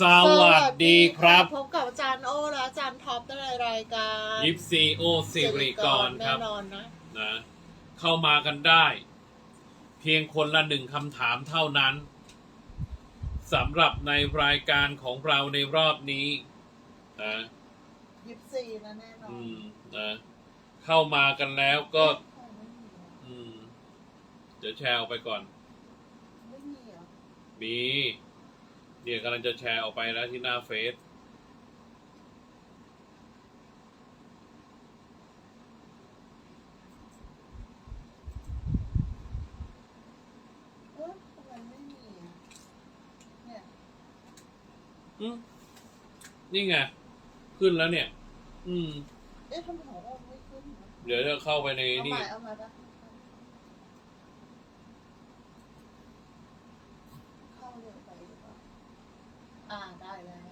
สวัสดีครับ พบกับอาจารย์โอและอาจารย์ท็อปในรายการยิปซีโอสิริกรครับแน่นอนนะนะ เข้ามากันได้ เพียงคนละหนึ่งคำถามเท่านั้นสำหรับในรายการของเราในรอบนี้นะยิปซีนะแน่นอนอืมนะเข้ามากันแล้วก็ อืมเดี๋ยวแชร์ออกไปก่อน ไม่มีเหรอมี เดี๋ยวกำลังจะแชร์ออกไปแล้วที่หน้าเฟซเอ๊ะทำไมไม่มีอะเนี่ยอืมนี่ไง ขึ้นแล้วเนี่ย อืม เอ๊ะทำไมของโอมไม่ขึ้นวะเดี๋ยวจะเข้าไปในเอานี่ใหม่เอาใหม่ปะเข้าเร็วไปหรือเปล่าอ่าได้แล้ว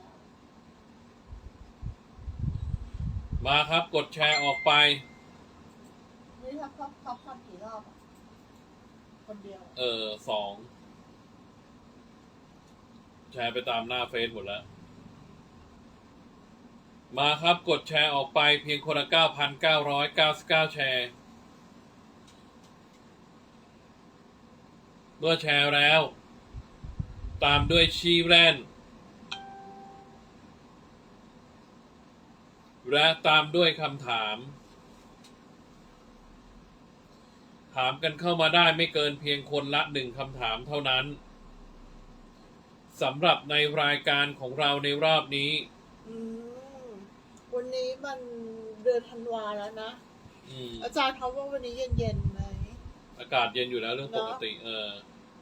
มาครับกดแชร์ออกไป นี่ถ้าพับพับพับกี่รอบอะคนเดียวอะเออสอง แชร์ไปตามหน้าเฟซหมดแล้ว มาครับกดแชร์ออกไปเพียงคนละ9,999แชร์ เมื่อแชร์แล้ว ตามด้วยชีแรน และตามด้วยคำถาม ถามกันเข้ามาได้ไม่เกินเพียงคนละหนึ่งคำถามเท่านั้นสำหรับในรายการของเราในรอบนี้ อืมวันนี้มันเดือนธันวาแล้วนะ อืมอาจารย์เขาว่าวันนี้เย็นๆไหม อากาศเย็นอยู่แล้วเรื่องปกติ เออ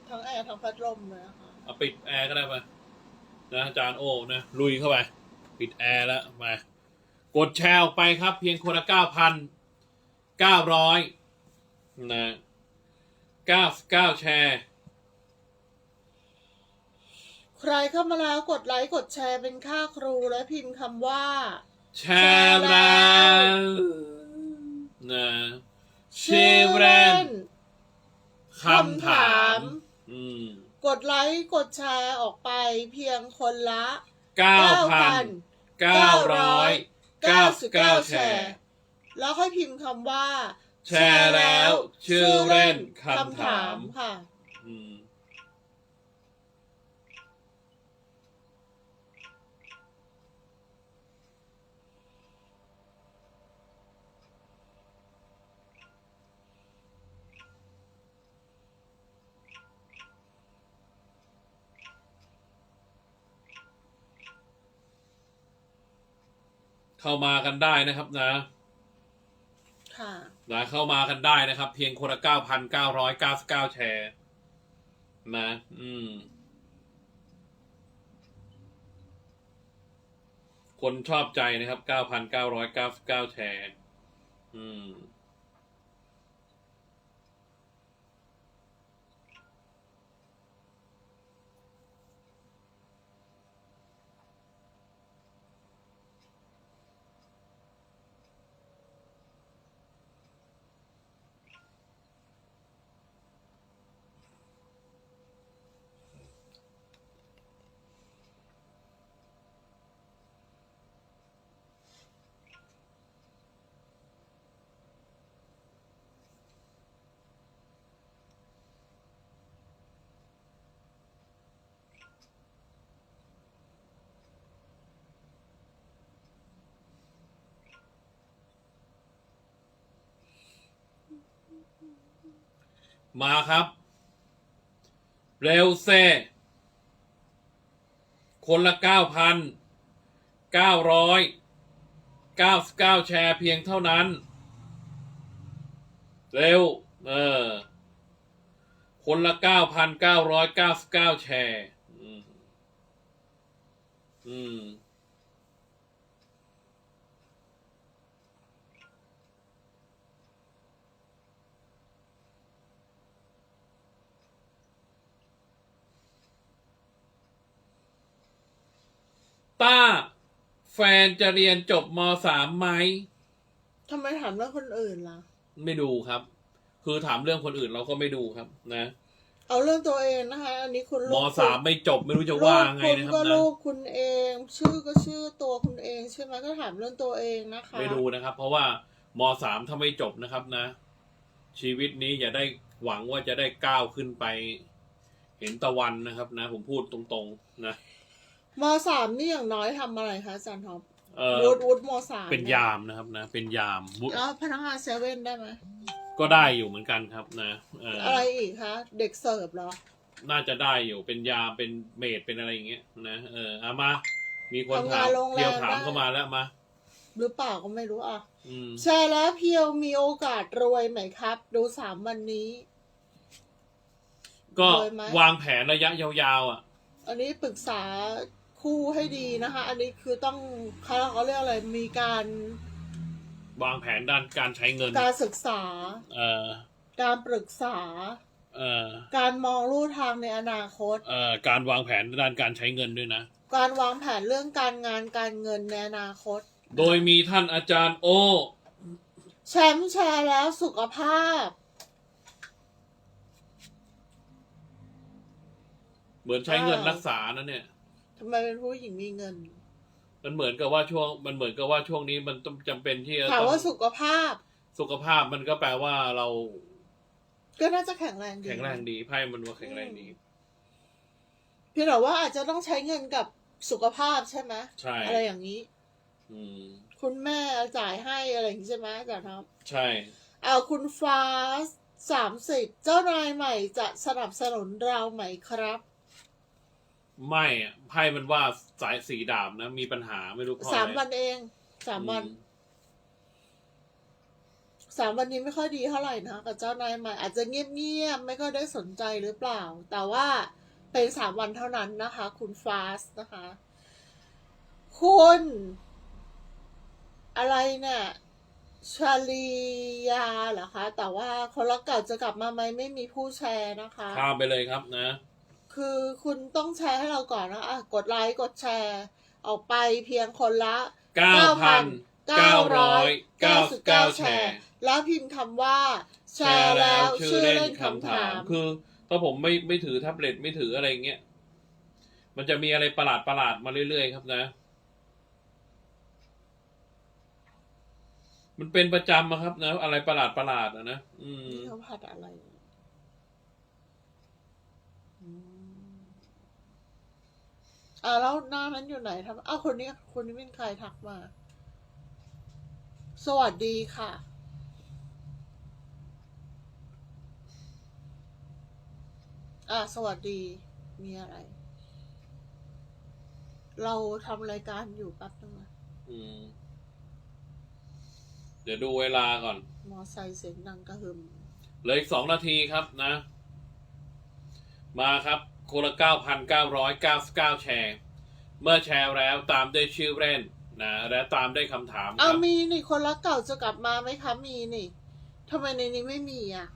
ทั้งแอร์ทั้งพัดลมเลยนะคะเอาปิดแอร์ก็ได้ปะนะอาจารย์โอ้นะ ลุยเข้าไป ปิดแอร์แล้วมา กดแชร์ออกไปครับ เพียงคนละเก้าพันเก้าร้อยนะเก้าเก้าแชร์ ใครเข้ามาแล้วกดไลค์กดแชร์เป็นค่าครูและพิมพ์คำว่า แชร์แล้วนะเชฟแรนคำถาม อืม กดไลค์กดแชร์ออกไปเพียงคนละเก้าพันเก้าร้อย เก้าสิบเก้าแชร์ แล้วค่อยพิมพ์คำว่า แชร์แล้ว ชื่อเล่นคำถามค่ะ อืม เข้ามากันได้นะครับนะ ค่ะนะเข้ามากันได้นะครับ เพียงคนละเก้าพันเก้าร้อยเก้าสิบเก้าแชร์นะ อืม คนชอบใจนะครับเก้าพันเก้าร้อยเก้าสิบเก้าแชร์ อืม มาครับ เร็วเซคนละเก้าพันเก้าร้อยเก้าสิบเก้าแชร์เพียงเท่านั้น เร็ว เออ คนละเก้าพันเก้าร้อยเก้าสิบเก้าแชร์ อืม อืม ต้า แฟนจะเรียนจบมสามไหม ทำไมถามเรื่องคนอื่นล่ะ ไม่ดูครับ คือถามเรื่องคนอื่นเราก็ไม่ดูครับ นะเอาเรื่องตัวเองนะคะ อันนี้คุณมลูกสามไม่จบไม่รู้จะลูว่ากไงคุณนะครับก็นะลูกคุณเอง ชื่อก็ชื่อตัวคุณเองใช่ไหมก็ถามเรื่องตัวเองนะคะไม่ดูนะครับ เพราะว่ามสามถ้าไม่จบนะครับนะ ชีวิตนี้อย่าได้หวังว่าจะได้ก้าวขึ้นไป เห็นตะวันนะครับ นะ ผมพูดตรงๆนะ มสามนี่อย่างน้อยทำอะไรคะอาจารย์ท็อปเออวุฒิวุฒิมสามเป็นยามนะครับนะ เป็นยามวุฒิแล้วพนักงานเซเว่นได้ไหมก็ได้อยู่เหมือนกันครับนะเออออะไรอีกคะ เด็กเสิร์ฟเหรอ น่าจะได้อยู่เป็นยามเป็นเมดเป็นอะไรอย่างเงี้ยนะเออเอามา มีคนทำงาถานมโรงแรมเที่ยวถามได้ เข้ามาแล้วมาหรือเปล่าก็ไม่รู้อะอืมแชร์แล้วเพียวมีโอกาสรวยไหมครับ ดูสามวันนี้ ก็รวยไหม วางแผนระยะยาวๆอะ อันนี้ปรึกษา คู่ให้ดีนะคะ อันนี้คือต้องเขาเขาเรียกอะไรมีการวางแผนด้านการใช้เงิน การศึกษา เออการปรึกษา เออการมองลู่ทางในอนาคต เอ่อ การวางแผนด้านการใช้เงินด้วยนะ การวางแผนเรื่องการงานการเงินในอนาคต โดยมีท่านอาจารย์โอ แชมป์แชร์แล้วสุขภาพ เหมือนใช้เงินอ้าวรักษานะเนี่ยทำไมเป็นผู้หญิงมีเงิน มันเหมือนกับว่าช่วง มันเหมือนกับว่าช่วงนี้มันต้องจำเป็นที่จะถามต้องว่าสุขภาพ สุขภาพมันก็แปลว่าเราก็น่าจะแข็งแรงดีแข็งแรงดีไพ่มันว่าแข็งแรงดีเพียงแต่ว่าอาจจะต้องใช้เงินกับสุขภาพใช่ไหมใช่อะไรอย่างนี้ อืม คุณแม่จ่ายให้อะไรอย่างนี้ใช่ไหมอาจารย์ครับใช่เอาคุณฟ้าสามสิบเจ้านายใหม่จะสนับสนุนเราไหมครับ ไม่อะไพ่มันว่าสายสีดาบนะ มีปัญหาไม่รู้เพราะสามอะไรวันเองสามวันอืสามวันนี้ไม่ค่อยดีเท่าไหร่นะกับเจ้านายใหม่อาจจะเงียบๆไม่ก็ได้สนใจหรือเปล่า แต่ว่าเป็นสามวันเท่านั้นนะคะ คุณฟาสนะคะ คุณ อะไรเนี่ยชาลียาเหรอคะ แต่ว่าคนรักเก่าจะกลับมาไหมไม่มีผู้แชร์นะคะ ข้ามไปเลยครับนะ คือคุณต้องแชร์ให้เราก่อนนะอะกดไลค์กดแชร์ ออกไปเพียงคนละเก้าพันเก้าร้อยเก้าสิบเก้าแชร์ แล้วพิมพ์คำว่า แชแชร์ร์แล้แล้ววชื่ชื่ออเล่เล่นนคำคำถาถามมคือถ้าผมไม่ไม่ถือแท็บเล็ตไม่ถืออะไรเงี้ย มันจะมีอะไรประหลาดประหลาดๆมาเรื่อยๆครับนะ มันเป็นประจำอะครับนะ อะไรประหลาดประหลาดอะนะ อืมนี่เขาผัดอะไรอืม อ่าแล้วหน้านั้นอยู่ไหนทำอ้าวคนนี้คนนี้เป็นใครทักมา สวัสดีค่ะอ่าสวัสดีมีอะไร เราทำรายการอยู่แป๊บนึงนะอืม เดี๋ยวดูเวลาก่อน มอไซค์เสียงดังกระหึ่มเหลืออีกสองนาทีครับนะ มาครับ คนละเก้าพันเก้าร้อยเก้าสิบเก้าแชร์ เมื่อแชร์แล้วตามด้วยชื่อเล่นนะและตามด้วยคำถามคเอารับ มีนี่คนรักเก่าจะกลับมาไหมคะมีนี่ทำไมในนี้ไม่มีอะ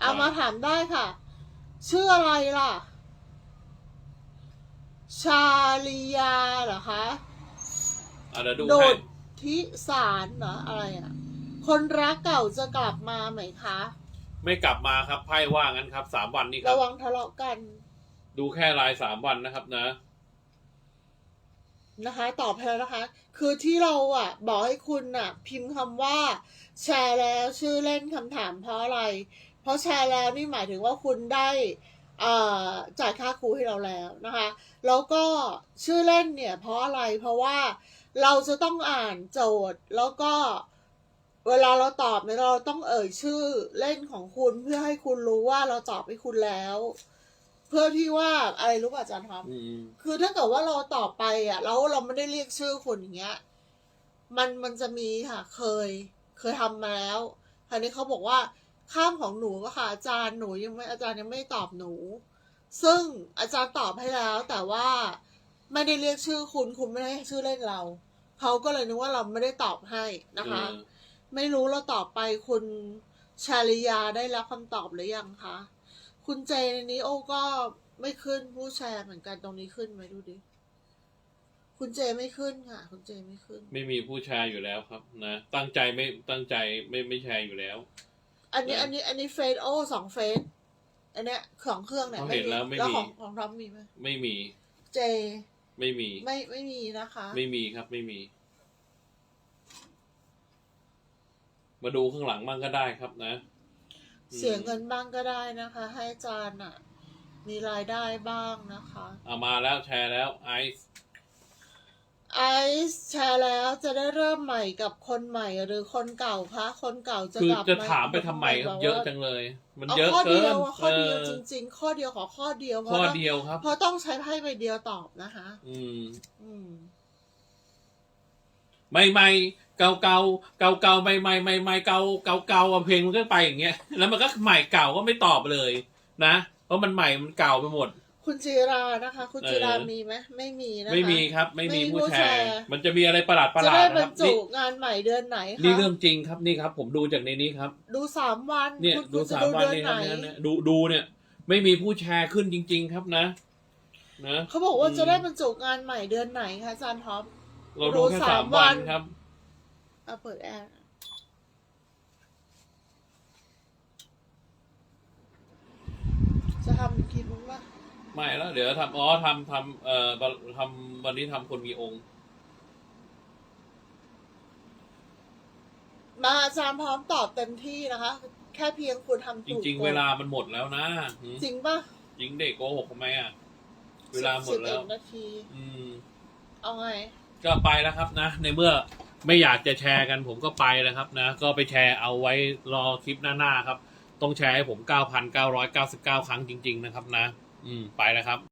เอามาถามได้ค่ะ ชื่ออะไรล่ะ ชาลียาเหรอคะ อะเดี๋ยวดูโดให้ดทิสารเหรออะไรอะ คนรักเก่าจะกลับมาไหมคะ ไม่กลับมาครับไพ่ว่างั้นครับสามวันนี่ครัระบวังทะเลาะกัน ดูแค่รายสามวันนะครับนะ นะคะตอบให้แล้วนะคะ คือที่เราอะ บอกให้คุณอะ พิมพ์คำว่า แชร์แล้วชื่อเล่นคำถามเพราะอะไร เพราะแชร์แล้วนี่หมายถึงว่าคุณได้อ่อจ่ายค่าครูให้เราแล้วนะคะ แล้วก็ชื่อเล่นเนี่ย เพราะอะไรเพราะว่าเราจะต้องอ่านโจทย์แล้วก็เวลาเราตอบเนี่ยเราต้องเอ่ยชื่อเล่นของคุณเพื่อให้คุณรู้ว่าเราตอบให้คุณแล้ว เพื่อที่ว่าอะไรรู้ป่ะอาจารย์ทอม อืมคือถ้าเกิดว่าเราตอบไปอะแล้วเราไม่ได้เรียกชื่อคนอย่างเงี้ย มันมันจะมีค่ะ เคย เคยทำมาแล้วคราวนี้เขาบอกว่าข้ามของหนูก็ค่ะอาจารย์หนูยังไม่อาจารย์ยังไม่ตอบหนู ซึ่งอาจารย์ตอบให้แล้ว แต่ว่าไม่ได้เรียกชื่อคุณคุณไม่ได้ให้ชื่อเล่นเราเขาก็เลยนึกว่าเราไม่ได้ตอบให้นะคะ เออไม่รู้เราตอบไปคุณชาลิยาได้รับคำตอบหรือยังคะ คุณเจในนี้โอ้ก็ไม่ขึ้นผู้แชร์เหมือนกันตรงนี้ขึ้นไหมดูดิ คุณเจไม่ขึ้นค่ะ คุณเจไม่ขึ้น ไม่มีผู้แชร์อยู่แล้วครับนะตั้งใจไม่ตั้งใจไม่ไม่แชร์อยู่แล้ว อันนี้นะอันนี้อันนี้เฟซโอ้สองเฟซอันเนี้ยของเครื่องเนี่ยเขาเห็นแล้วไม่แล้วมีของของท็อปมีไหมไม่มี เจ ไม่มี ไม่ไม่มีนะคะ ไม่มีครับไม่มี มาดูข้างหลังบ้างก็ได้ครับนะ เสียเงินบ้างก็ได้นะคะ ให้อาจารย์อะ มีรายได้บ้างนะคะ เอามาแล้วแชร์แล้วไอซ์ไอซ์แชร์แล้วจะได้เริ่มใหม่กับคนใหม่หรือคนเก่าคะคนเก่าจะคือกลับจะถามไปทำไมครับแบบว่าเยอะจังเลย มันเอาเยอะข้อเกิเดียนวอะข้อเดียวเออจริง ๆ ข้อเดียวขอข้อเดียวเพข้อราะเดียวครับ เพราะต้องใช้ไพ่ใบเดียวตอบนะคะ อืม อืมไม่ไม่ เก่าเก่าเก่าเก่าไม่ไม่ไม่ไม่เก่าเก่าเก่าอะเพลงมันก็ไปอย่างเงี้ย แล้วมันก็ใหม่เก่าก็ไม่ตอบเลย นะ เพราะมันใหม่มันเก่าไปหมด คุณจีรานะคะ คุณเออจีรามีไหมไม่มีนะคะไม่มีครับ ไม่มีไม่มีผู้ผู้แชแชร์ร์มันจะมีอะไรประหลาดประหจะลาดได้นะบรครรับจุนี่งานใหม่เดือนไหนคะนี่เรื่องจริงครับนี่ครับ ผมดูจากในนี้ครับ ดูสามวันเนี่ยคุณดูคุณจะสามวันเดืนี่ไหครับเนี่ยเนี่ยดูดูเนี่ย ไม่มีผู้แชร์ขึ้นจริง ๆ ครับนะนะเขาบอกว่าอืมจะได้บรรจุงานใหม่เดือนไหนคะอาจารย์ท็อปเราดูแค่ดูสาสามมวัวันนครับ เอาเปิดแอร์จะทำคลิปมั้งปะไม่แล้ว เดี๋ยวทำอ๋อทำทำเอ่อทำวันนี้ทำคนมีองค์ มาอาจารย์พร้อมตอบเต็มที่นะคะ แค่เพียงคุณทำจถูกริงกๆฎเวลามันหมดแล้วนะหืมจริงปะจริงเด็กโกหกทำไมอะ เวลาหมดแล้วสิบเอ็นาที อืม เอาไง ก็ไปแล้วครับนะ ในเมื่อ ไม่อยากจะแชร์กันผมก็ไปแล้วครับนะ ก็ไปแชร์เอาไว้รอคลิปหน้าๆครับ ต้องแชร์ให้ผม 9,999 ครั้งจริง ๆ นะครับนะ อืมไปแล้วครับ